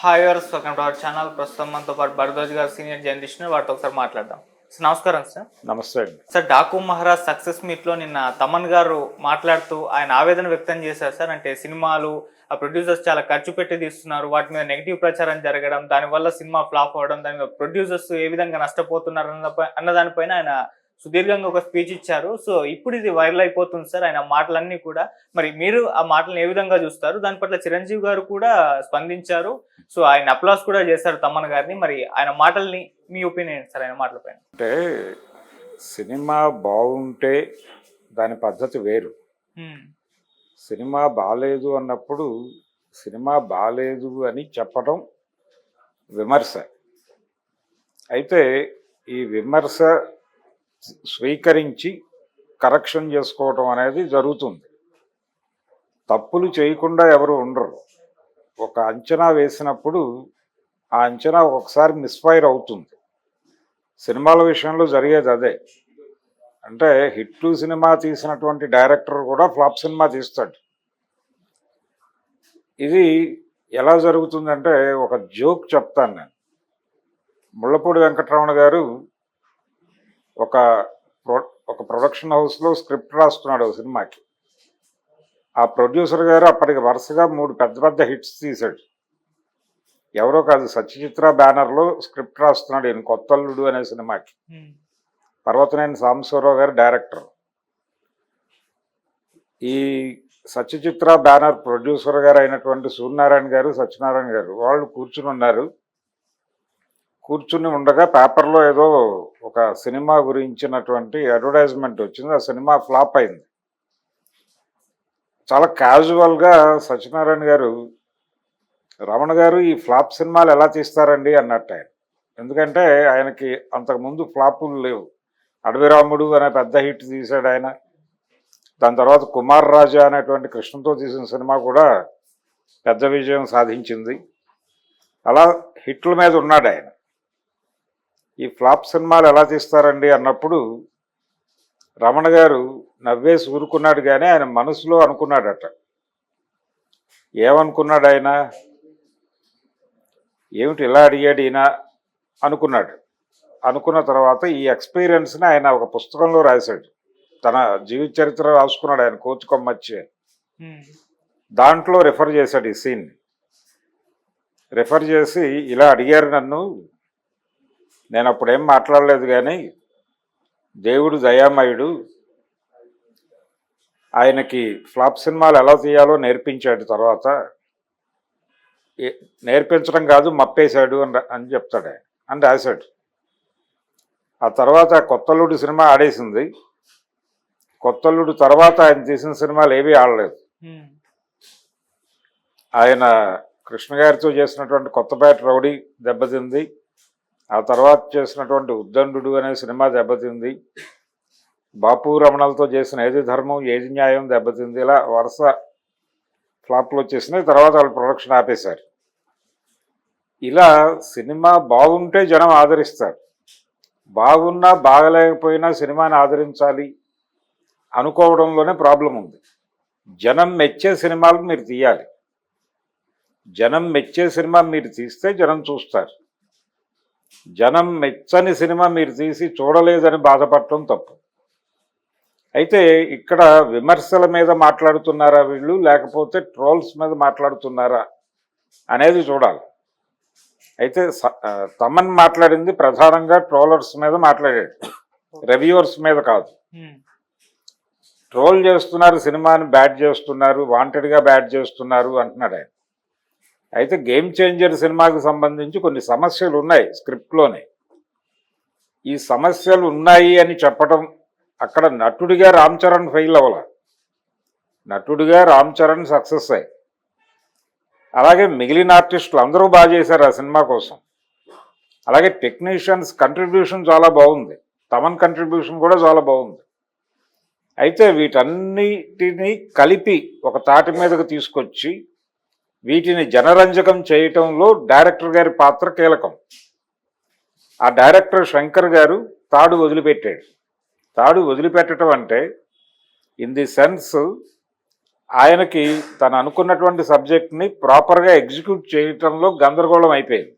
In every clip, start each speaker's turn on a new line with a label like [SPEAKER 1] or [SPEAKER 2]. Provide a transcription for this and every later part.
[SPEAKER 1] Hi viewers welcome to our channel ప్రస్తుతం మనతో పాటు భరద్వాజ్ గారు సీనియర్ జర్నలిస్ట్ వాటితో ఒకసారి మాట్లాడదాం. సార్ నమస్కారం సార్.
[SPEAKER 2] నమస్తే అండి.
[SPEAKER 1] సార్ డాకు మహారాజ్ సక్సెస్ మీట్లో నిన్న తమన్ గారు మాట్లాడుతూ ఆయన ఆవేదన వ్యక్తం చేశారు సార్. అంటే సినిమాలు ఆ ప్రొడ్యూసర్స్ చాలా ఖర్చు పెట్టి తీస్తున్నారు. వాటి మీద నెగిటివ్ ప్రచారం జరగడం దానివల్ల సినిమా ఫ్లాప్ అవ్వడం దాని మీద ప్రొడ్యూసర్స్ ఏ విధంగా నష్టపోతున్నారు అన్న అన్న దానిపైన ఆయన సుదీర్ఘంగా ఒక స్పీచ్ ఇచ్చారు. సో ఇప్పుడు ఇది వైరల్ అయిపోతుంది సార్. ఆయన మాటలన్నీ కూడా మరి మీరు ఆ మాటలను ఏ విధంగా చూస్తారు? దాని పట్ల చిరంజీవి గారు కూడా స్పందించారు. సో ఆయన అప్లాస్ కూడా చేశారు తమ్మన్ గారిని. మరి ఆయన మాటల్ని మీ ఒపీనియన్ సార్? ఆయన మాటలపైన
[SPEAKER 2] అంటే సినిమా బాగుంటే దాని పద్ధతి వేరు. సినిమా బాగాలేదు అన్నప్పుడు సినిమా బాగాలేదు అని చెప్పడం విమర్శ. అయితే ఈ విమర్శ స్వీకరించి కరెక్షన్ చేసుకోవటం అనేది జరుగుతుంది. తప్పులు చేయకుండా ఎవరు ఉండరు. ఒక అంచనా వేసినప్పుడు ఆ అంచనా ఒకసారి మిస్ఫైర్ అవుతుంది. సినిమాల విషయంలో జరిగేది అదే. అంటే హిట్లు సినిమా తీసినటువంటి డైరెక్టర్ కూడా ఫ్లాప్ సినిమా తీస్తాడు. ఇది ఎలా జరుగుతుందంటే ఒక జోక్ చెప్తాను నేను. ముళ్ళపూడి వెంకటరమణ గారు ఒక ప్రొ- ఒక ప్రొడక్షన్ హౌస్లో స్క్రిప్ట్ రాస్తున్నాడు ఒక సినిమాకి. ఆ ప్రొడ్యూసర్ గారు అప్పటికి వరుసగా మూడు పెద్ద పెద్ద హిట్స్ తీశాడు. ఎవరో కాదు సత్యచిత్ర బ్యానర్లో స్క్రిప్ట్ రాస్తున్నాడు ఈయన కొత్తల్లుడు అనే సినిమాకి. పర్వతనేని సాంబశివరావు గారు డైరెక్టర్. ఈ సత్యచిత్ర బ్యానర్ ప్రొడ్యూసర్ గారు అయినటువంటి సూర్యనారాయణ గారు సత్యనారాయణ గారు వాళ్ళు కూర్చుని ఉన్నారు. కూర్చుని ఉండగా పేపర్లో ఏదో ఒక సినిమా గురించినటువంటి అడ్వర్టైజ్మెంట్ వచ్చింది. ఆ సినిమా ఫ్లాప్ అయింది. చాలా క్యాజువల్గా సత్యనారాయణ గారు రమణ గారు ఈ ఫ్లాప్ సినిమాలు ఎలా తీస్తారండి అన్నట్టు ఆయన. ఎందుకంటే ఆయనకి అంతకుముందు ఫ్లాపులు లేవు. అడవిరాముడు అనే పెద్ద హిట్ తీశాడు ఆయన. దాని తర్వాత కుమార్ రాజా అనేటువంటి కృష్ణతో తీసిన సినిమా కూడా పెద్ద విజయం సాధించింది. అలా హిట్ల మీద ఉన్నాడు ఆయన. ఈ ఫ్లాప్ సినిమాలు ఎలా తీస్తారండి అన్నప్పుడు రమణ గారు నవ్వేసి ఊరుకున్నాడు కానీ ఆయన మనసులో అనుకున్నాడట. ఏమనుకున్నాడు ఆయన? ఏమిటి ఇలా అడిగాడు ఈయన? అనుకున్నాడు. అనుకున్న తర్వాత ఈ ఎక్స్పీరియన్స్ని ఆయన ఒక పుస్తకంలో రాశాడు. తన జీవిత చరిత్ర రాసుకున్నాడు ఆయన కోచ్ కొమ్మచ్చి. అని.
[SPEAKER 1] హ్మ్.
[SPEAKER 2] దాంట్లో రెఫర్ చేశాడు ఈ సీన్. రెఫర్ చేసి ఇలా అడిగారు నన్ను నేను అప్పుడేం మాట్లాడలేదు కానీ దేవుడు దయామయుడు ఆయనకి ఫ్లాప్ సినిమాలు ఎలా తీయాలో నేర్పించాడు తర్వాత. నేర్పించడం కాదు మప్పేశాడు అని అని చెప్తాడు అని రాశాడు. ఆ తర్వాత కొత్తల్లుడు సినిమా ఆడేసింది. కొత్తల్లుడు తర్వాత ఆయన తీసిన సినిమాలు ఏవీ ఆడలేదు. ఆయన కృష్ణ గారితో చేసినటువంటి కొత్తపేట రౌడీ దెబ్బతింది. ఆ తర్వాత చేసినటువంటి ఉద్దండు అనే సినిమా దెబ్బతింది. బాపు రమణలతో చేసిన ఏది ధర్మం ఏది న్యాయం దెబ్బతింది. ఇలా వరుస ఫ్లాప్లు వచ్చేసినాయి తర్వాత వాళ్ళు ప్రొడక్షన్ ఆపేశారు. ఇలా సినిమా బాగుంటే జనం ఆదరిస్తారు. బాగున్నా బాగలేకపోయినా సినిమాని ఆదరించాలి అనుకోవడంలోనే ప్రాబ్లం ఉంది. జనం మెచ్చే సినిమాలు మీరు తీయాలి. జనం మెచ్చే సినిమా మీరు తీస్తే జనం చూస్తారు. జనం మెచ్చని సినిమా మీరు తీసి చూడలేదని బాధపడటం తప్పు. అయితే ఇక్కడ విమర్శల మీద మాట్లాడుతున్నారా వీళ్ళు? లేకపోతే ట్రోల్స్ మీద మాట్లాడుతున్నారా అనేది చూడాలి. అయితే తమన్ మాట్లాడింది ప్రధానంగా ట్రోలర్స్ మీద మాట్లాడాడు. రివ్యూవర్స్ మీద కాదు. ట్రోల్ చేస్తున్నారు సినిమాని బ్యాడ్ చేస్తున్నారు వాంటెడ్గా బ్యాడ్ చేస్తున్నారు అంటున్నాడు ఆయన. అయితే గేమ్ చేంజర్ సినిమాకు సంబంధించి కొన్ని సమస్యలు ఉన్నాయి స్క్రిప్ట్లోనే. ఈ సమస్యలు ఉన్నాయి అని చెప్పడం అక్కడ నటుడిగా రామ్ చరణ్ ఫెయిల్ అవ్వాల. నటుడిగా రామ్ చరణ్ సక్సెస్ అయ్యి. అలాగే మిగిలిన ఆర్టిస్టులు అందరూ బాగా చేశారు ఆ సినిమా కోసం. అలాగే టెక్నీషియన్స్ కంట్రిబ్యూషన్ చాలా బాగుంది. తమన్ కంట్రిబ్యూషన్ కూడా చాలా బాగుంది. అయితే వీటన్నిటిని కలిపి ఒక తాటి మీదకు తీసుకొచ్చి వీటిని జనరంజకం చేయటంలో డైరెక్టర్ గారి పాత్ర కీలకం. ఆ డైరెక్టర్ శంకర్ గారు తాడు వదిలిపెట్టాడు. తాడు వదిలిపెట్టడం అంటే ఇన్ ది సెన్స్ ఆయనకి తను అనుకున్నటువంటి సబ్జెక్ట్ని ప్రాపర్గా ఎగ్జిక్యూట్ చేయటంలో గందరగోళం అయిపోయింది.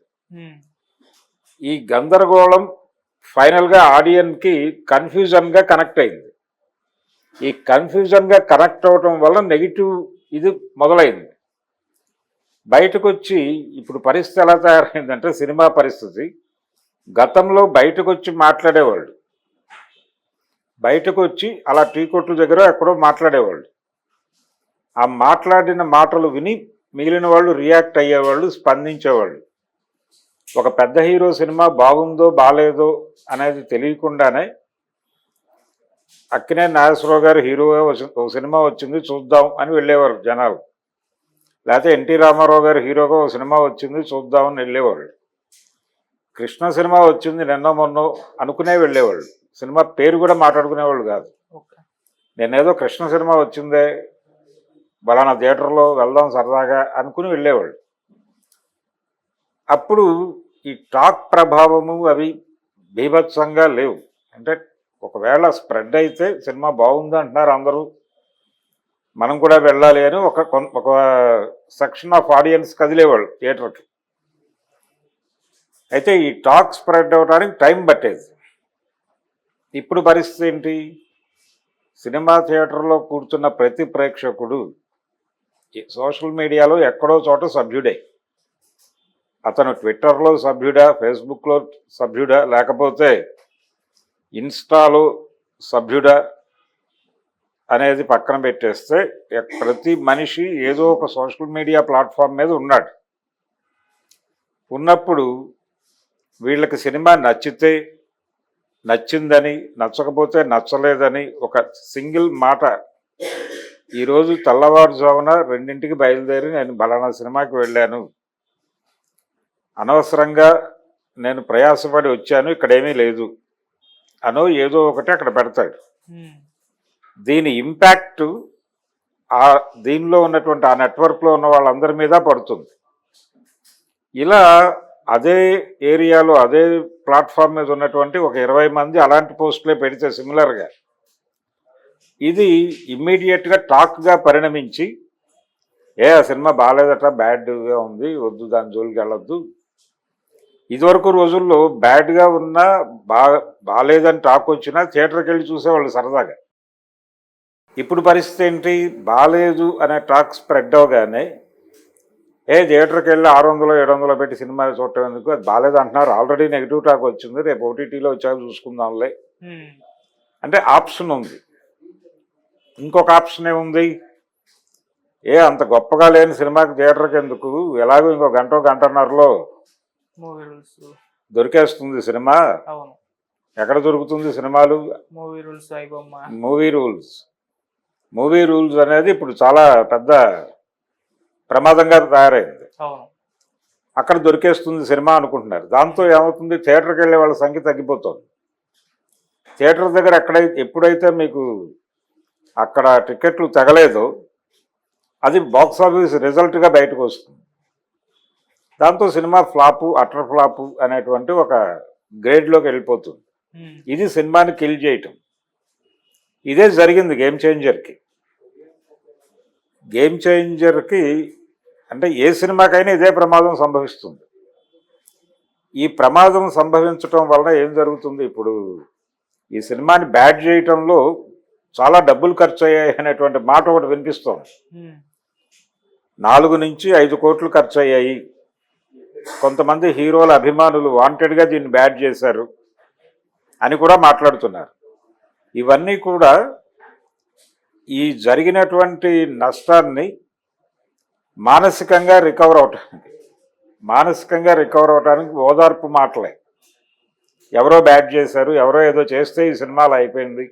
[SPEAKER 2] ఈ గందరగోళం ఫైనల్గా ఆడియన్కి కన్ఫ్యూజన్గా కనెక్ట్ అయింది. ఈ కన్ఫ్యూజన్గా కనెక్ట్ అవటం వల్ల నెగిటివ్ ఇది మొదలైంది. బయటకు వచ్చి ఇప్పుడు పరిస్థితి ఎలా తయారైందంటే సినిమా పరిస్థితి. గతంలో బయటకు వచ్చి మాట్లాడేవాళ్ళు. బయటకు వచ్చి అలా టీ కొట్ల దగ్గర ఎక్కడో మాట్లాడేవాళ్ళు. ఆ మాట్లాడిన మాటలు విని మిగిలిన వాళ్ళు రియాక్ట్ అయ్యేవాళ్ళు స్పందించేవాళ్ళు. ఒక పెద్ద హీరో సినిమా బాగుందో బాగాలేదో అనేది తెలియకుండానే అక్కినే నాగేశ్వరరావు గారు హీరోగా వచ్చి- ఒక సినిమా వచ్చింది చూద్దాం అని వెళ్ళేవారు జనాలు. లేకపోతే ఎన్టీ రామారావు గారు హీరోగా ఒక సినిమా వచ్చింది చూద్దామని వెళ్ళేవాళ్ళు. కృష్ణ సినిమా వచ్చింది నిన్న మొన్న అనుకునే వెళ్ళేవాళ్ళు. సినిమా పేరు కూడా మాట్లాడుకునేవాళ్ళు కాదు. నేనేదో కృష్ణ సినిమా వచ్చిందే బలానా థియేటర్లో వెళ్దాం సరదాగా అనుకుని వెళ్ళేవాళ్ళు. అప్పుడు ఈ టాక్ ప్రభావము అవి బీభత్సంగా లేవు. అంటే ఒకవేళ స్ప్రెడ్ అయితే సినిమా బాగుంది అంటున్నారు అందరూ మనం కూడా వెళ్ళాలి అని ఒక కొన్- ఒక సెక్షన్ ఆఫ్ ఆడియన్స్ కదిలేవాళ్ళు థియేటర్కి. అయితే ఈ టాక్ స్ప్రెడ్ అవడానికి టైం పట్టేది. ఇప్పుడు పరిస్థితి ఏంటి? సినిమా థియేటర్లో కూర్చున్న ప్రతి ప్రేక్షకుడు సోషల్ మీడియాలో ఎక్కడో చోట సభ్యుడే. అతను ట్విట్టర్లో సభ్యుడా ఫేస్బుక్లో సభ్యుడా లేకపోతే ఇన్స్టాలో సభ్యుడా అనేది పక్కన పెట్టేస్తే ప్రతి మనిషి ఏదో ఒక సోషల్ మీడియా ప్లాట్ఫామ్ మీద ఉన్నాడు. ఉన్నప్పుడు వీళ్ళకి సినిమా నచ్చితే నచ్చిందని నచ్చకపోతే నచ్చలేదని ఒక సింగిల్ మాట. ఈరోజు తెల్లవారుజామున రెండింటికి బయలుదేరి నేను బలానా సినిమాకి వెళ్ళాను. అనవసరంగా నేను ప్రయాసపడి వచ్చాను ఇక్కడేమీ లేదు. అనో ఏదో ఒకటి అక్కడ పెడతాడు. దీని ఇంపాక్ట్ ఆ దీనిలో ఉన్నటువంటి ఆ నెట్వర్క్లో ఉన్న వాళ్ళందరి మీద పడుతుంది. ఇలా అదే ఏరియాలో అదే ప్లాట్ఫామ్ మీద ఉన్నటువంటి ఒక ఇరవై మంది అలాంటి పోస్టులే పెడితే సిమిలర్గా ఇది ఇమ్మీడియట్గా టాక్గా పరిణమించి ఏ ఆ సినిమా బాగాలేదట బ్యాడ్గా ఉంది వద్దు దాని జోలికి వెళ్ళొద్దు. ఇదివరకు రోజుల్లో బ్యాడ్గా ఉన్నా బా బాగాలేదని టాక్ వచ్చినా థియేటర్కి వెళ్ళి చూసేవాళ్ళు సరదాగా. ఇప్పుడు పరిస్థితి ఏంటి? బాగాలేదు అనే టాక్ స్ప్రెడ్ అవగానే ఏ థియేటర్కి వెళ్ళి ఆరు వందలు ఏడు వందలు పెట్టి సినిమా చూడటం ఎందుకు? అది బాగాలేదు అంటున్నారు. ఆల్రెడీ నెగిటివ్ టాక్ వచ్చింది. రేపు ఓటీటీలో వచ్చాక చూసుకుందాంలే. అంటే ఆప్షన్ ఉంది. ఇంకొక ఆప్షన్ ఏముంది? ఏ అంత గొప్పగా లేని సినిమాకి థియేటర్కి ఎందుకు? ఎలాగో ఇంకో గంట గంటన్నరలో
[SPEAKER 1] మూవీ రూల్స్
[SPEAKER 2] దొరికేస్తుంది సినిమా. ఎక్కడ దొరుకుతుంది సినిమాలు?
[SPEAKER 1] Movie rules
[SPEAKER 2] movie rules movie rules అనేది ఇప్పుడు చాలా పెద్ద ప్రమాదంగా తయారైంది. అక్కడ దొరికేస్తుంది సినిమా అనుకుంటున్నారు. దాంతో ఏమవుతుంది? థియేటర్కి వెళ్ళే వాళ్ళ సంఖ్య తగ్గిపోతుంది. థియేటర్ దగ్గర ఎక్కడైతే ఎప్పుడైతే మీకు అక్కడ టికెట్లు తెగలేదో అది బాక్స్ ఆఫీస్ రిజల్ట్గా బయటకు వస్తుంది. దాంతో సినిమా ఫ్లాపు అటర్ ఫ్లాపు అనేటువంటి ఒక గ్రేడ్లోకి వెళ్ళిపోతుంది. ఇది సినిమాని కిల్ చేయటం. ఇదే జరిగింది గేమ్ చేంజర్కి గేమ్ చేంజర్కి అంటే ఏ సినిమాకైనా ఇదే ప్రమాదం సంభవిస్తుంది. ఈ ప్రమాదం సంభవించటం వలన ఏం జరుగుతుంది? ఇప్పుడు ఈ సినిమాని బ్యాడ్ చేయటంలో చాలా డబ్బులు ఖర్చు అయ్యాయి అనేటువంటి మాట ఒకటి వినిపిస్తోంది. నాలుగు నుంచి ఐదు కోట్లు ఖర్చు అయ్యాయి కొంతమంది హీరోల అభిమానులు వాంటెడ్గా దీన్ని బ్యాడ్ చేశారు అని కూడా మాట్లాడుతున్నారు. ఇవన్నీ కూడా ఈ జరిగినటువంటి నష్టాన్ని మానసికంగా రికవర్ అవటానికి మానసికంగా రికవర్ అవటానికి ఓదార్పు మాటలే. ఎవరో బ్యాడ్ చేశారు ఎవరో ఏదో చేస్తే ఈ సినిమాలు అయిపోయింది.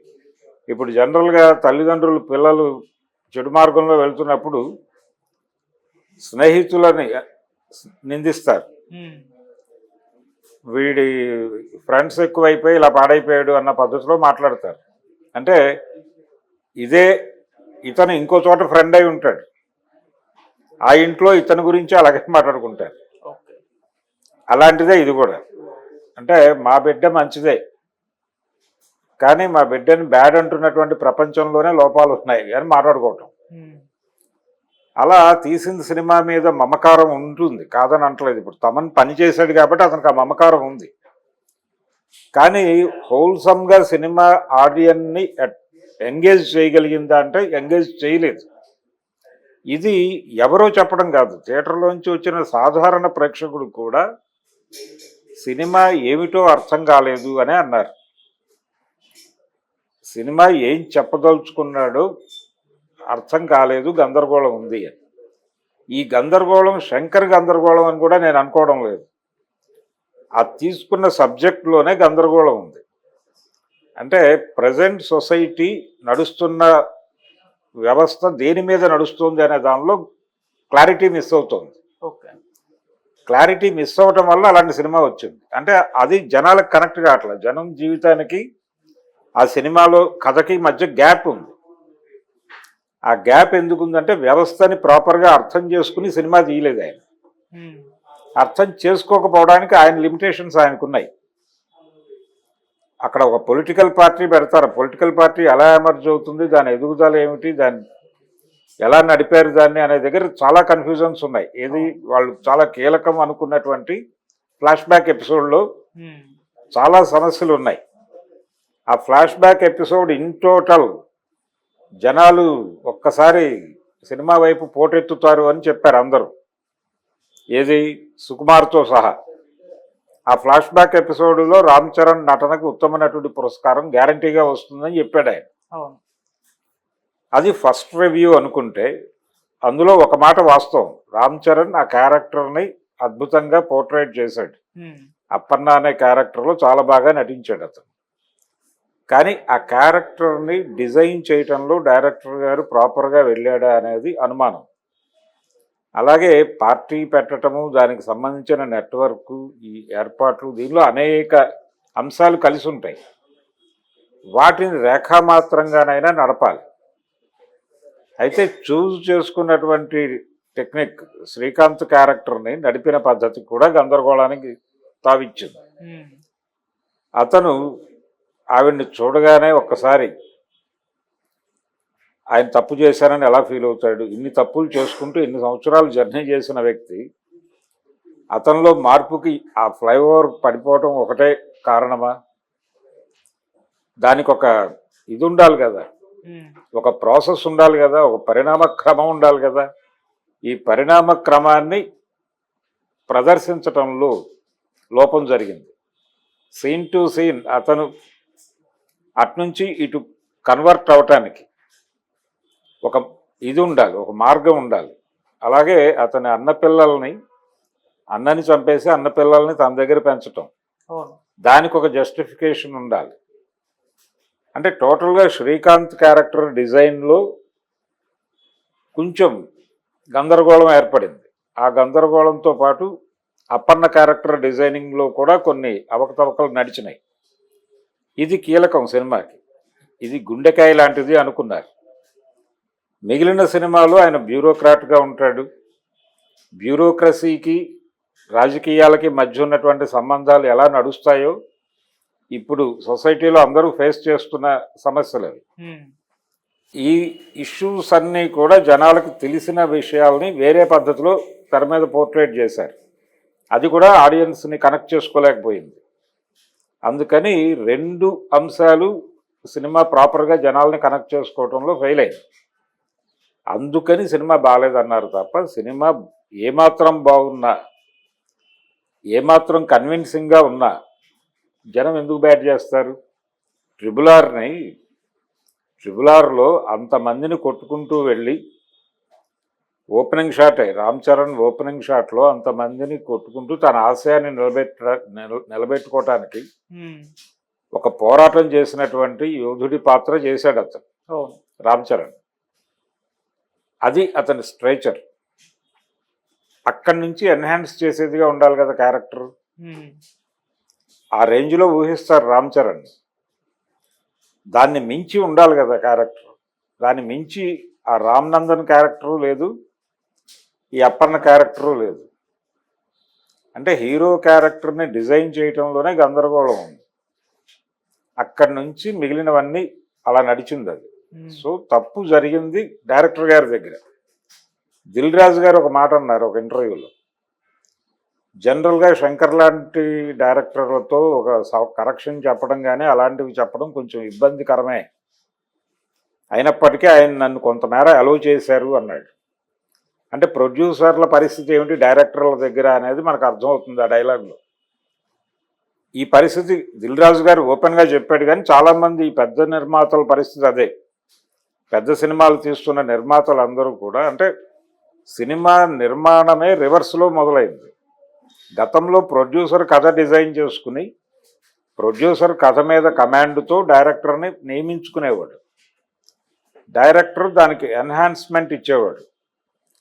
[SPEAKER 2] ఇప్పుడు జనరల్గా తల్లిదండ్రులు పిల్లలు చెడు మార్గంలో వెళ్తున్నప్పుడు స్నేహితులని నిందిస్తారు. వీడి ఫ్రెండ్స్ ఎక్కువైపోయి ఇలా పాడైపోయాడు అన్న పద్ధతిలో మాట్లాడతారు. అంటే ఇదే ఇతను ఇంకో చోట ఫ్రెండ్ అయి ఉంటాడు. ఆ ఇంట్లో ఇతని గురించి అలాగే మాట్లాడుకుంటారు అలాంటిదే ఇది కూడా. అంటే మా బిడ్డ మంచిదే. కానీ మా బిడ్డని బ్యాడ్ అంటున్నటువంటి ప్రపంచంలోనే లోపాలు ఉన్నాయి అని మాట్లాడుకోవటం. అలా తీసిన సినిమా మీద మమకారం ఉంటుంది. కాదని అంటలేదు ఇప్పుడు. తమన్ పని చేశాడు కాబట్టి అతనికి ఆ మమకారం ఉంది. కానీ హోల్సమ్గా సినిమా ఆడియన్ని ఎంగేజ్ చేయగలిగిందా అంటే ఎంగేజ్ చేయలేదు. ఇది ఎవరో చెప్పడం కాదు. థియేటర్లోంచి వచ్చిన సాధారణ ప్రేక్షకుడు కూడా సినిమా ఏమిటో అర్థం కాలేదు అని అన్నారు. సినిమా ఏం చెప్పదలుచుకున్నాడో అర్థం కాలేదు గందరగోళం ఉంది అని. ఈ గందరగోళం శంకర్ గందరగోళం అని కూడా నేను అనుకోవడం లేదు. ఆ తీసుకున్న సబ్జెక్ట్లోనే గందరగోళం ఉంది. అంటే ప్రజెంట్ సొసైటీ నడుస్తున్న వ్యవస్థ దేని మీద నడుస్తుంది అనే దానిలో క్లారిటీ మిస్ అవుతుంది.
[SPEAKER 1] ఓకే.
[SPEAKER 2] క్లారిటీ మిస్ అవ్వటం వల్ల అలాంటి సినిమా వచ్చింది. అంటే అది జనాలకు కనెక్ట్ కావట్లేదు జనం జీవితానికి ఆ సినిమాలో కథకి మధ్య గ్యాప్ ఉంది. ఆ గ్యాప్ ఎందుకు ఉందంటే వ్యవస్థని ప్రాపర్గా అర్థం చేసుకుని సినిమా తీయలేదు ఆయన. అర్థం చేసుకోకపోవడానికి ఆయన లిమిటేషన్స్ ఆయనకున్నాయి. అక్కడ ఒక పొలిటికల్ పార్టీ పెడతారు. పొలిటికల్ పార్టీ ఎలా ఎమర్జ్ అవుతుంది దాని ఎదుగుదల ఏమిటి దాన్ని ఎలా నడిపారు దాన్ని అనే దగ్గర చాలా కన్ఫ్యూజన్స్ ఉన్నాయి. ఏది వాళ్ళు చాలా కీలకం అనుకున్నటువంటి ఫ్లాష్ బ్యాక్ ఎపిసోడ్లో. చాలా సమస్యలు ఉన్నాయి. ఆ flashback episode in total జనాలు ఒక్కసారి సినిమా వైపు పోటెత్తుతారు అని చెప్పారు అందరూ. ఏది? సుకుమార్తో సహా. ఆ ఫ్లాష్ బ్యాక్ ఎపిసోడ్లో రామ్ చరణ్ నటనకు ఉత్తమ నటుడి పురస్కారం గ్యారంటీగా వస్తుందని చెప్పాడు ఆయన. అది ఫస్ట్ రివ్యూ అనుకుంటే అందులో ఒక మాట వాస్తవం. రామ్ చరణ్ ఆ క్యారెక్టర్ని అద్భుతంగా పోర్ట్రేట్ చేశాడు. అప్పన్న అనే క్యారెక్టర్లో చాలా బాగా నటించాడు అతను. కానీ ఆ క్యారెక్టర్ని డిజైన్ చేయటంలో డైరెక్టర్ గారు ప్రాపర్గా వెళ్ళాడా అనేది అనుమానం. అలాగే పార్టీ పెట్టటము దానికి సంబంధించిన నెట్వర్క్ ఈ ఏర్పాట్లు దీనిలో అనేక అంశాలు కలిసి ఉంటాయి వాటిని రేఖామాత్రంగానైనా నడపాలి. అయితే చూజ్ చేసుకున్నటువంటి టెక్నిక్ శ్రీకాంత్ క్యారెక్టర్ని నడిపిన పద్ధతి కూడా గందరగోళానికి తావిచ్చింది. అతను ఆవిడ్ని చూడగానే ఒక్కసారి ఆయన తప్పు చేశానని ఎలా ఫీల్ అవుతాడు? ఇన్ని తప్పులు చేసుకుంటూ ఇన్ని సంవత్సరాలు జర్నీ చేసిన వ్యక్తి అతనిలో మార్పుకి ఆ ఫ్లైఓవర్ పడిపోవటం ఒకటే కారణమా? దానికి ఒక ఇది ఉండాలి కదా. ఒక ప్రాసెస్ ఉండాలి కదా. ఒక పరిణామ క్రమం ఉండాలి కదా. ఈ పరిణామ క్రమాన్ని ప్రదర్శించటంలో లోపం జరిగింది. సీన్ టు సీన్ అతను అట్నుంచి ఇటు కన్వర్ట్ అవటానికి ఒక ఇది ఉండాలి ఒక మార్గం ఉండాలి. అలాగే అతని అన్న పిల్లల్ని అన్నని చంపేసి అన్న పిల్లల్ని తన దగ్గర పెంచటం. దానికి ఒక జస్టిఫికేషన్ ఉండాలి. అంటే టోటల్గా శ్రీకాంత్ క్యారెక్టర్ డిజైన్లో కొంచెం గందరగోళం ఏర్పడింది. ఆ గందరగోళంతో పాటు అప్పన్న క్యారెక్టర్ డిజైనింగ్లో కూడా కొన్ని అవకతవకలు నడిచినాయి. ఇది కీలకం సినిమాకి. ఇది గుండెకాయ లాంటిది అనుకున్నారు. మిగిలిన సినిమాలో ఆయన బ్యూరోక్రాట్గా ఉంటాడు. బ్యూరోక్రసీకి రాజకీయాలకి మధ్య ఉన్నటువంటి సంబంధాలు ఎలా నడుస్తాయో ఇప్పుడు సొసైటీలో అందరూ ఫేస్ చేస్తున్న సమస్యలు. ఈ ఇష్యూస్ అన్నీ కూడా జనాలకు తెలిసిన విషయాల్ని వేరే పద్ధతిలో తెర మీద పోర్ట్రేట్ చేశారు. అది కూడా ఆడియన్స్ని కనెక్ట్ చేసుకోలేకపోయింది. అందుకని రెండు అంశాలు సినిమా ప్రాపర్గా జనాల్ని కనెక్ట్ చేసుకోవడంలో ఫెయిల్ అయింది. అందుకని సినిమా బాగాలేదన్నారు తప్ప సినిమా ఏమాత్రం బాగున్నా ఏమాత్రం కన్విన్సింగ్గా ఉన్నా జనం ఎందుకు బ్యాట్ చేస్తారు? ట్రిబుల్ ఆర్ని ట్రిబుల్ ఆర్లో అంతమందిని కొట్టుకుంటూ వెళ్ళి ఓపెనింగ్ షాటే రామ్ చరణ్ ఓపెనింగ్ షాట్లో అంతమందిని కొట్టుకుంటూ తన ఆశయాన్ని నిలబెట్ట నిల- నిలబెట్టుకోవటానికి. ఒక పోరాటం చేసినటువంటి యోధుడి పాత్ర చేశాడు అతను. రామ్ చరణ్. అది అతని స్ట్రైచర్. అక్కడి నుంచి ఎన్హాన్స్ చేసేదిగా ఉండాలి కదా క్యారెక్టర్. ఆ రేంజ్లో ఊహిస్తారు రామ్ చరణ్. దాన్ని మించి ఉండాలి కదా క్యారెక్టర్. దాన్ని మించి ఆ రామ్ నందన్ క్యారెక్టరు లేదు ఈ అప్పన్న క్యారెక్టరు లేదు. అంటే హీరో క్యారెక్టర్ని డిజైన్ చేయటంలోనే గందరగోళం ఉంది. అక్కడి నుంచి మిగిలినవన్నీ అలా నడిచింది అది. సో తప్పు జరిగింది డైరెక్టర్ గారి దగ్గర. దిల్ రాజు గారు ఒక మాట అన్నారు ఒక ఇంటర్వ్యూలో. జనరల్గా శంకర్ లాంటి డైరెక్టర్లతో ఒక కరెక్షన్ చెప్పడం కానీ అలాంటివి చెప్పడం కొంచెం ఇబ్బందికరమే. అయినప్పటికీ ఆయన నన్ను కొంతమేర అలౌ చేశారు అన్నాడు. అంటే ప్రొడ్యూసర్ల పరిస్థితి ఏమిటి డైరెక్టర్ల దగ్గర అనేది మనకు అర్థమవుతుంది ఆ డైలాగ్లో ఈ పరిస్థితి దిల్ రాజు గారు ఓపెన్గా చెప్పాడు కానీ చాలామంది ఈ పెద్ద నిర్మాతల పరిస్థితి అదే. పెద్ద సినిమాలు తీస్తున్న నిర్మాతలు అందరూ కూడా అంటే సినిమా నిర్మాణమే రివర్స్లో మొదలైంది. గతంలో ప్రొడ్యూసర్ కథ డిజైన్ చేసుకుని ప్రొడ్యూసర్ కథ మీద కమాండ్తో డైరెక్టర్ని నియమించుకునేవాడు. డైరెక్టర్ దానికి ఎన్హాన్స్మెంట్ ఇచ్చేవాడు.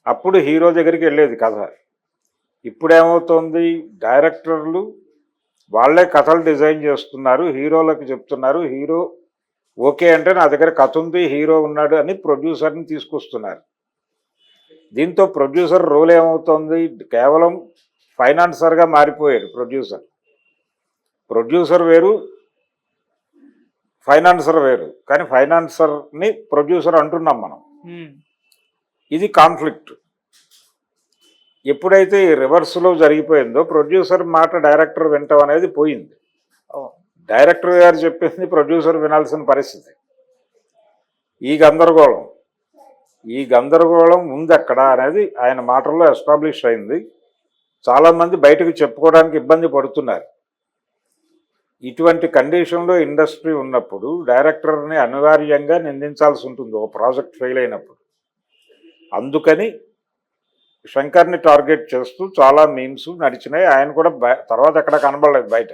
[SPEAKER 2] అప్పుడు హీరో దగ్గరికి వెళ్ళేది కథ. ఇప్పుడేమవుతోంది? డైరెక్టర్లు వాళ్ళే కథలు డిజైన్ చేస్తున్నారు హీరోలకు చెప్తున్నారు హీరో ఓకే అంటే నా దగ్గర కథ ఉంది హీరో ఉన్నాడు అని ప్రొడ్యూసర్ని తీసుకొస్తున్నారు. దీంతో ప్రొడ్యూసర్ రోల్ ఏమవుతోంది? కేవలం ఫైనాన్సర్గా మారిపోయాడు ప్రొడ్యూసర్. ప్రొడ్యూసర్ వేరు ఫైనాన్సర్ వేరు. కానీ ఫైనాన్సర్ని ప్రొడ్యూసర్ అంటున్నాం మనం. ఇది కాన్ఫ్లిక్ట్. ఎప్పుడైతే ఈ రివర్స్లో జరిగిపోయిందో ప్రొడ్యూసర్ మాట డైరెక్టర్ వింటాం అనేది పోయింది. డైరెక్టర్ గారు చెప్పింది ప్రొడ్యూసర్ వినాల్సిన పరిస్థితి. ఈ గందరగోళం ఈ గందరగోళం ఉంది అక్కడ అనేది ఆయన మాటల్లో ఎస్టాబ్లిష్ అయింది. చాలామంది బయటకు చెప్పుకోవడానికి ఇబ్బంది పడుతున్నారు. ఇటువంటి కండిషన్లో ఇండస్ట్రీ ఉన్నప్పుడు డైరెక్టర్ని అనివార్యంగా నిందించాల్సి ఉంటుంది. ఒక ప్రాజెక్ట్ ఫెయిల్ అయినప్పుడు. అందుకని శంకర్ని టార్గెట్ చేస్తూ చాలా మీమ్స్ నడిచినాయి. ఆయన కూడా తర్వాత ఎక్కడ కనబడలేదు బయట.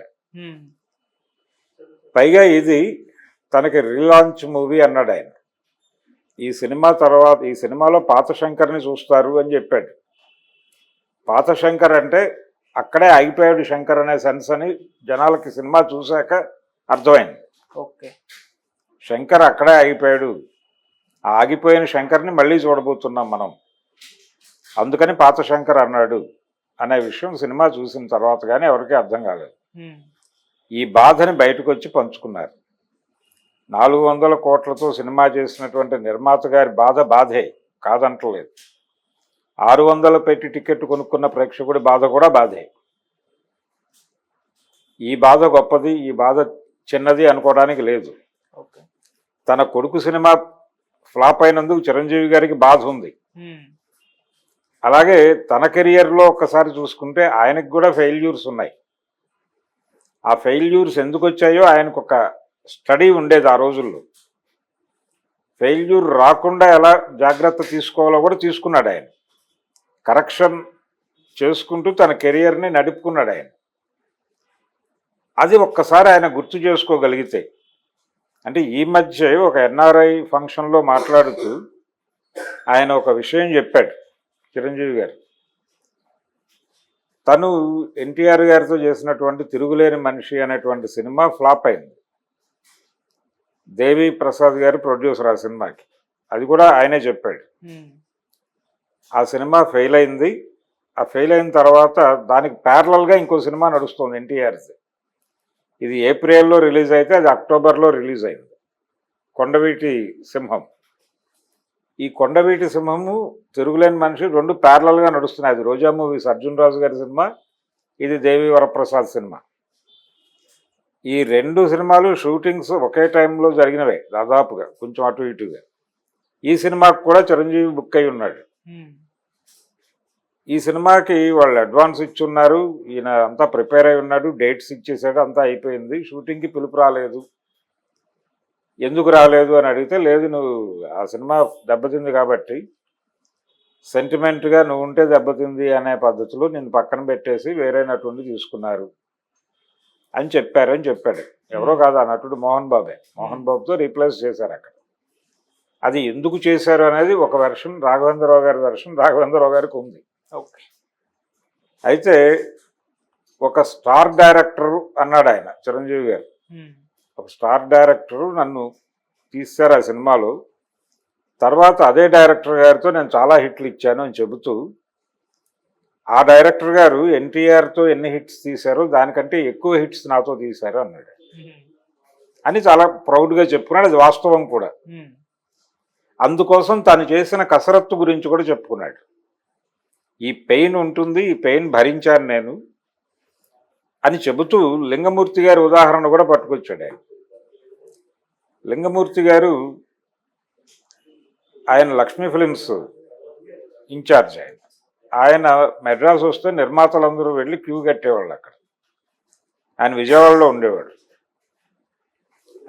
[SPEAKER 2] పైగా ఇది తనకి రీలాంచ్ మూవీ అన్నాడు ఆయన. ఈ సినిమా తర్వాత ఈ సినిమాలో పాత శంకర్ని చూస్తారు అని చెప్పాడు. పాత శంకర్ అంటే అక్కడే ఆగిపోయాడు శంకర్ అనే సెన్స్ అని జనాలకి సినిమా చూశాక అర్థమైంది.
[SPEAKER 1] ఓకే.
[SPEAKER 2] శంకర్ అక్కడే ఆగిపోయాడు. ఆగిపోయిన శంకర్ని మళ్ళీ చూడబోతున్నాం మనం. అందుకని పాత శంకర్ అన్నాడు అనే విషయం సినిమా చూసిన తర్వాత కానీ ఎవరికీ అర్థం కాలేదు. ఈ బాధని బయటకు వచ్చి పంచుకున్నారు. నాలుగు వందల కోట్లతో సినిమా చేసినటువంటి నిర్మాత గారి బాధ బాధే కాదంటలేదు. ఆరు వందలు పెట్టి టికెట్ కొనుక్కున్న ప్రేక్షకుడి బాధ కూడా బాధే. ఈ బాధ గొప్పది ఈ బాధ చిన్నది అనుకోవడానికి లేదు.
[SPEAKER 1] ఓకే.
[SPEAKER 2] తన కొడుకు సినిమా ఫ్లాప్ అయినందుకు చిరంజీవి గారికి బాధ ఉంది. అలాగే తన కెరియర్లో ఒక్కసారి చూసుకుంటే ఆయనకు కూడా ఫెయిల్యూర్స్ ఉన్నాయి. ఆ ఫెయిల్యూర్స్ ఎందుకు వచ్చాయో ఆయనకు ఒక స్టడీ ఉండేది ఆ రోజుల్లో. ఫెయిల్యూర్ రాకుండా ఎలా జాగ్రత్త తీసుకోవాలో కూడా తీసుకున్నాడు ఆయన. కరెక్షన్ చేసుకుంటూ తన కెరియర్ని నడుపుకున్నాడు ఆయన. అది ఒక్కసారి ఆయన గుర్తు చేసుకోగలిగితే అంటే ఈ మధ్య ఒక ఎన్ఆర్ఐ ఫంక్షన్లో మాట్లాడుతూ ఆయన ఒక విషయం చెప్పాడు చిరంజీవి గారు. తను ఎన్టీఆర్ గారితో చేసినటువంటి తిరుగులేని మనిషి అనేటువంటి సినిమా ఫ్లాప్ అయింది. దేవి ప్రసాద్ గారు ప్రొడ్యూసర్ ఆ సినిమాకి. అది కూడా ఆయనే చెప్పాడు. ఆ సినిమా ఫెయిల్ అయింది. ఆ ఫెయిల్ అయిన తర్వాత దానికి ప్యారలల్గా ఇంకో సినిమా నడుస్తుంది ఎన్టీఆర్ది. ఇది ఏప్రిల్లో రిలీజ్ అయితే అది అక్టోబర్లో రిలీజ్ అయింది. కొండవీటి సింహం. ఈ కొండవీటి సింహము తిరుగులేని మనిషి రెండు ప్యారలల్గా నడుస్తున్నాయి. అది రోజా మూవీస్ అర్జున్ రాజు గారి సినిమా ఇది దేవి వరప్రసాద్ సినిమా. ఈ రెండు సినిమాలు షూటింగ్స్ ఒకే టైంలో జరిగినవే దాదాపుగా కొంచెం అటు ఇటుగా. ఈ సినిమాకు కూడా చిరంజీవి బుక్ అయి ఉన్నాడు. ఈ సినిమాకి వాళ్ళు అడ్వాన్స్ ఇచ్చున్నారు ఈయన అంతా ప్రిపేర్ అయి ఉన్నాడు డేట్స్ ఇచ్చేసాడు అంతా అయిపోయింది. షూటింగ్కి పిలుపు రాలేదు. ఎందుకు రాలేదు అని అడిగితే లేదు నువ్వు ఆ సినిమా దెబ్బతింది కాబట్టి సెంటిమెంట్గా నువ్వు ఉంటే దెబ్బతింది అనే పద్ధతిలో నేను పక్కన పెట్టేసి వేరే నటుడిని తీసుకున్నారు. అని చెప్పారని చెప్పాడు. ఎవరో కాదు ఆ నటుడు మోహన్ బాబే. మోహన్ బాబుతో రీప్లేస్ చేశారు అక్కడ. అది ఎందుకు చేశారు అనేది ఒక వెర్షన్ రాఘవేంద్రరావు గారి వెర్షన్ రాఘవేంద్రరావు గారికి ఉంది.
[SPEAKER 1] ఓకే.
[SPEAKER 2] అయితే ఒక స్టార్ డైరెక్టర్ అన్నాడు ఆయన చిరంజీవి గారు. ఒక స్టార్ డైరెక్టర్ నన్ను తీశారు ఆ సినిమాలో. తర్వాత అదే డైరెక్టర్ గారితో నేను చాలా హిట్లు ఇచ్చాను అని చెబుతూ ఆ డైరెక్టర్ గారు ఎన్టీఆర్తో ఎన్ని హిట్స్ తీశారో దానికంటే ఎక్కువ హిట్స్ నాతో తీశారు అన్నాడు. అని చాలా ప్రౌడ్గా చెప్పుకున్నాడు. అది వాస్తవం కూడా. అందుకోసం తను చేసిన కసరత్తు గురించి కూడా చెప్పుకున్నాడు. ఈ పెయిన్ ఉంటుంది ఈ పెయిన్ భరించాను నేను. అని చెబుతూ లింగమూర్తి గారి ఉదాహరణ కూడా పట్టుకొచ్చాడు ఆయన. లింగమూర్తి గారు ఆయన లక్ష్మీ ఫిలిమ్స్ ఇన్ఛార్జ్ ఆయన. ఆయన మెడ్రాస్ వస్తే నిర్మాతలందరూ వెళ్ళి క్యూ కట్టేవాళ్ళు అక్కడ. ఆయన విజయవాడలో ఉండేవాడు.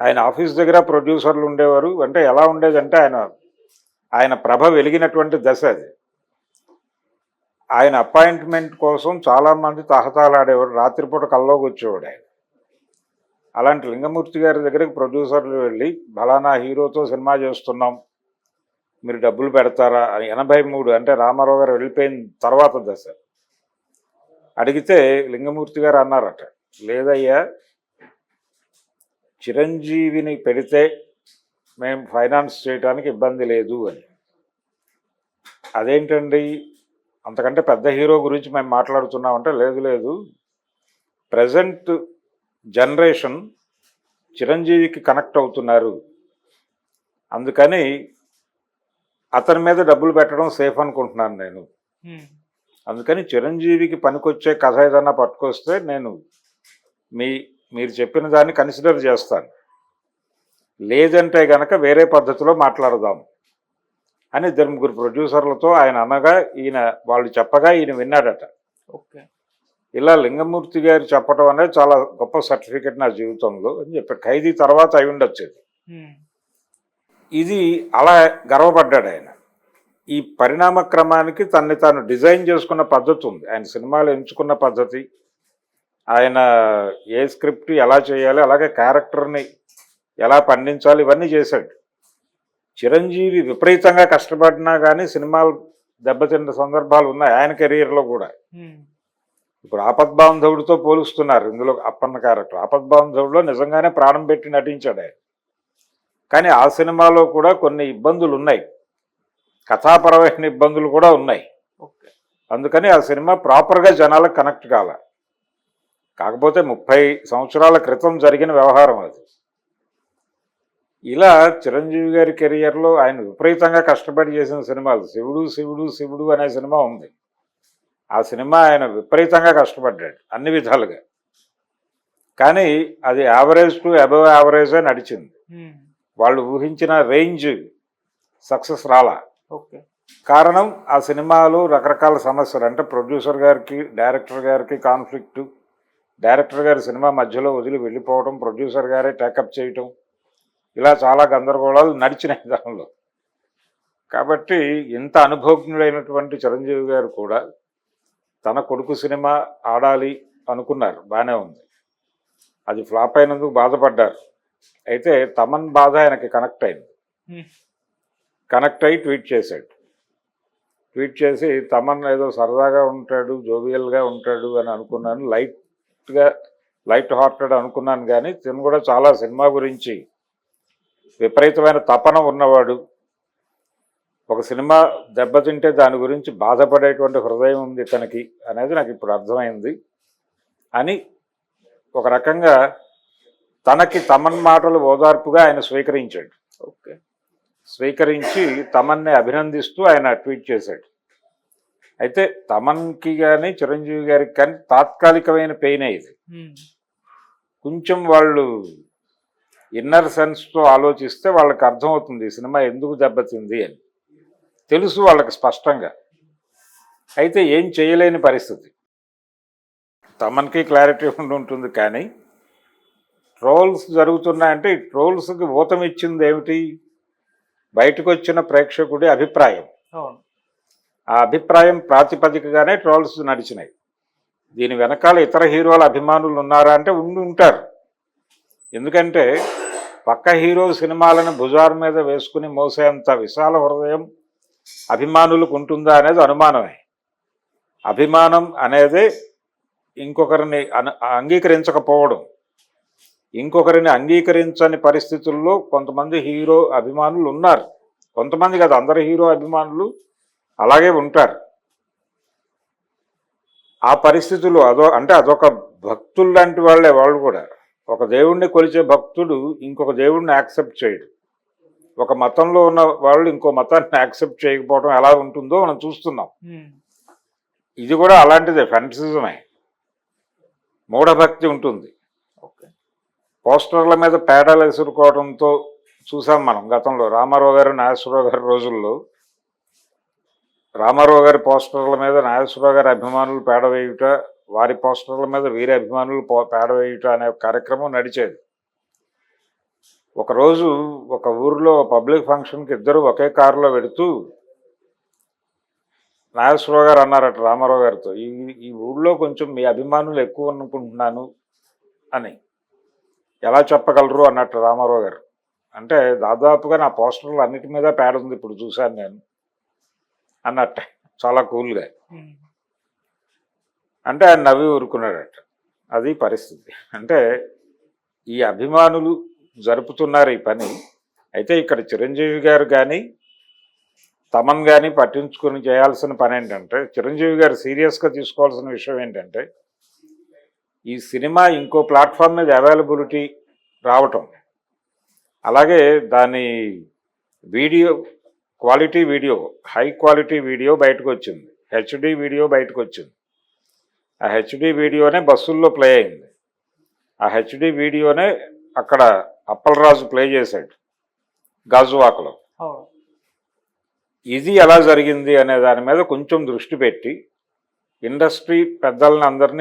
[SPEAKER 2] ఆయన ఆఫీస్ దగ్గర ప్రొడ్యూసర్లు ఉండేవారు. అంటే ఎలా ఉండేదంటే ఆయన ఆయన ప్రభ వెలిగినటువంటి దశ అది. ఆయన అపాయింట్మెంట్ కోసం చాలామంది తహతాలాడేవాడు రాత్రిపూట కల్లోకి వచ్చేవాడు ఆయన. అలాంటి లింగమూర్తి గారి దగ్గరికి ప్రొడ్యూసర్లు వెళ్ళి బలానా హీరోతో సినిమా చేస్తున్నాం. మీరు డబ్బులు పెడతారా? అని ఎనభై మూడు అంటే రామారావు గారు వెళ్ళిపోయిన తర్వాత దశ. అడిగితే లింగమూర్తి గారు అన్నారట లేదయ్యా చిరంజీవిని పెడితే మేము ఫైనాన్స్ చేయడానికి ఇబ్బంది లేదు అని. అదేంటండి? అంతకంటే పెద్ద హీరో గురించి మేము మాట్లాడుతున్నామంటే లేదు లేదు. ప్రజెంట్ జనరేషన్ చిరంజీవికి కనెక్ట్ అవుతున్నారు. అందుకని అతని మీద డబ్బులు పెట్టడం సేఫ్ అనుకుంటున్నాను నేను. అందుకని చిరంజీవికి పనికొచ్చే కథ ఏదన్నా పట్టుకొస్తే నేను మీ మీరు చెప్పిన దాన్ని కన్సిడర్ చేస్తాను. లేదంటే గనక వేరే పద్ధతిలో మాట్లాడదాం. అని ఇద్దరు ముగ్గురు ప్రొడ్యూసర్లతో ఆయన అనగా ఈయన వాళ్ళు చెప్పగా ఈయన విన్నాడట.
[SPEAKER 1] ఓకే.
[SPEAKER 2] ఇలా లింగమూర్తి గారు చెప్పడం అనేది చాలా గొప్ప సర్టిఫికెట్ నా జీవితంలో అని చెప్పారు. ఖైదీ తర్వాత అయి ఉండొచ్చు ఇది అలా గర్వపడ్డాడు ఆయన. ఈ పరిణామ క్రమానికి తన్ని తాను డిజైన్ చేసుకున్న పద్ధతి ఉంది. ఆయన సినిమాలు ఎంచుకున్న పద్ధతి. ఆయన ఏ స్క్రిప్ట్ ఎలా చేయాలి అలాగే క్యారెక్టర్ని ఎలా పండించాలి ఇవన్నీ చేశాడు. చిరంజీవి విపరీతంగా కష్టపడినా కానీ సినిమాలు దెబ్బతిన్న సందర్భాలు ఉన్నాయి. ఆయన కెరీర్లో కూడా. ఇప్పుడు ఆపద్బాంధవుడితో పోలుస్తున్నారు. ఇందులో అప్పన్న క్యారెక్టర్. ఆపద్బాంధవుడిలో నిజంగానే ప్రాణం పెట్టి నటించాడు ఆయన. కానీ ఆ సినిమాలో కూడా కొన్ని ఇబ్బందులు ఉన్నాయి. కథాపరమైన ఇబ్బందులు కూడా ఉన్నాయి. అందుకని ఆ సినిమా ప్రాపర్గా జనాలకు కనెక్ట్ కాల. కాకపోతే ముప్పై సంవత్సరాల క్రితం జరిగిన వ్యవహారం అది. ఇలా చిరంజీవి గారి కెరియర్లో ఆయన విపరీతంగా కష్టపడి చేసిన సినిమాలు శివుడు శివుడు శివుడు అనే సినిమా ఉంది. ఆ సినిమా ఆయన విపరీతంగా కష్టపడ్డాడు అన్ని విధాలుగా. కానీ అది యావరేజ్ టు అబవ్ యావరేజే నడిచింది. వాళ్ళు ఊహించిన రేంజ్ సక్సెస్ రాలా.
[SPEAKER 1] ఓకే.
[SPEAKER 2] కారణం ఆ సినిమాలో రకరకాల సమస్యలు. అంటే ప్రొడ్యూసర్ గారికి డైరెక్టర్ గారికి కాన్ఫ్లిక్ట్ డైరెక్టర్ గారి సినిమా మధ్యలో వదిలి వెళ్ళిపోవడం ప్రొడ్యూసర్ గారే టేకప్ చేయటం. ఇలా చాలా గందరగోళాలు నడిచినాయి దానిలో కాబట్టి ఇంత అనుభవజ్ఞుడైనటువంటి చిరంజీవి గారు కూడా తన కొడుకు సినిమా ఆడాలి అనుకున్నారు. బాగానే ఉంది. అది ఫ్లాప్ అయినందుకు బాధపడ్డారు. అయితే తమన్ బాధ ఆయనకి కనెక్ట్ అయింది. కనెక్ట్ అయ్యి ట్వీట్ చేశాడు. ట్వీట్ చేసి తమన్ ఏదో సరదాగా ఉంటాడు జోవియల్గా ఉంటాడు అని అనుకున్నాను. లైట్గా లైట్ హార్టెడ్ అనుకున్నాను కానీ తిను కూడా చాలా సినిమా గురించి విపరీతమైన తపన ఉన్నవాడు. ఒక సినిమా దెబ్బతింటే దాని గురించి బాధపడేటువంటి హృదయం ఉంది తనకి అనేది నాకు ఇప్పుడు అర్థమైంది. అని ఒక రకంగా తనకి తమన్ మాటలు ఓదార్పుగా ఆయన స్వీకరించాడు.
[SPEAKER 1] ఓకే.
[SPEAKER 2] స్వీకరించి తమన్ని అభినందిస్తూ ఆయన ట్వీట్ చేశాడు. అయితే తమన్కి కానీ చిరంజీవి గారికి కానీ తాత్కాలికమైన పెయిన్ ఇది. కొంచెం వాళ్ళు ఇన్నర్ సెన్స్తో ఆలోచిస్తే వాళ్ళకి అర్థమవుతుంది ఈ సినిమా ఎందుకు దెబ్బతింది అని. తెలుసు వాళ్ళకి స్పష్టంగా. అయితే ఏం చేయలేని పరిస్థితి. తమన్కి క్లారిటీ ఉండి ఉంటుంది కానీ ట్రోల్స్ జరుగుతున్నాయంటే ఈ ట్రోల్స్కి ఊతం ఇచ్చింది ఏమిటి బయటకు వచ్చిన ప్రేక్షకుడి అభిప్రాయం. ఆ అభిప్రాయం ప్రాతిపదికగానే ట్రోల్స్ నడిచినాయి. దీని వెనకాల ఇతర హీరోల అభిమానులు ఉన్నారా అంటే ఉండి ఉంటారు ఎందుకంటే పక్క హీరో సినిమాలను భుజార్ మీద వేసుకుని మోసేంత విశాల హృదయం అభిమానులకు ఉంటుందా అనేది అనుమానమే. అభిమానం అనేది ఇంకొకరిని అన అంగీకరించకపోవడం. ఇంకొకరిని అంగీకరించని పరిస్థితుల్లో కొంతమంది హీరో అభిమానులు ఉన్నారు. కొంతమంది కాదు అందరు హీరో అభిమానులు అలాగే ఉంటారు. ఆ పరిస్థితులు అదో అంటే అదొక భక్తులు లాంటి వాళ్ళే వాళ్ళు కూడా. ఒక దేవుణ్ణి కొలిచే భక్తుడు ఇంకొక దేవుణ్ణి యాక్సెప్ట్ చేయడు. ఒక మతంలో ఉన్న వాళ్ళు ఇంకో మతాన్ని యాక్సెప్ట్ చేయకపోవడం ఎలా ఉంటుందో మనం చూస్తున్నాం. ఇది కూడా అలాంటిదే ఫెన్సిజమే మూఢభక్తి ఉంటుంది.
[SPEAKER 1] ఓకే.
[SPEAKER 2] పోస్టర్ల మీద పేడలు ఎసురుకోవడంతో చూసాం మనం గతంలో రామారావు గారు నాగేశ్వరరావు గారి రోజుల్లో. రామారావు గారి పోస్టర్ల మీద నాగేశ్వరరావు గారి అభిమానులు పేడ వేయుట వారి పోస్టర్ల మీద వీరి అభిమానులు పేడవేయటం పేడ అనే కార్యక్రమం నడిచేది. ఒకరోజు ఒక ఊరిలో పబ్లిక్ ఫంక్షన్కి ఇద్దరు ఒకే కారులో వెడుతూ నాగేశ్వరరావు గారు అన్నారట రామారావు గారితో ఈ ఈ ఊళ్ళో కొంచెం మీ అభిమానులు ఎక్కువ అనుకుంటున్నాను అని. ఎలా చెప్పగలరు? అన్నట్టు రామారావు గారు. అంటే దాదాపుగా నా పోస్టర్లు అన్నిటి మీద పేడ ఉంది ఇప్పుడు చూశాను నేను అన్నట్ట. చాలా కూల్గా. అంటే ఆయన నవ్వి ఊరుకున్నాడట. అది పరిస్థితి. అంటే ఈ అభిమానులు జరుపుతున్నారు ఈ పని. అయితే ఇక్కడ చిరంజీవి గారు కానీ తమన్ కానీ పట్టించుకొని చేయాల్సిన పని ఏంటంటే చిరంజీవి గారు సీరియస్గా తీసుకోవాల్సిన విషయం ఏంటంటే ఈ సినిమా ఇంకో ప్లాట్ఫామ్ మీద అవైలబిలిటీ రావటం. అలాగే దాని video quality video high quality video బయటకు వచ్చింది. హెచ్డి వీడియో బయటకు వచ్చింది. ఆ హెచ్డి వీడియోనే బస్సుల్లో ప్లే అయింది. ఆ హెచ్డి వీడియోనే అక్కడ అప్పలరాజు ప్లే చేశాడు. గాజువాకలో. ఇది ఎలా జరిగింది అనే దాని మీద కొంచెం దృష్టి పెట్టి ఇండస్ట్రీ పెద్దల్ని అందరినీ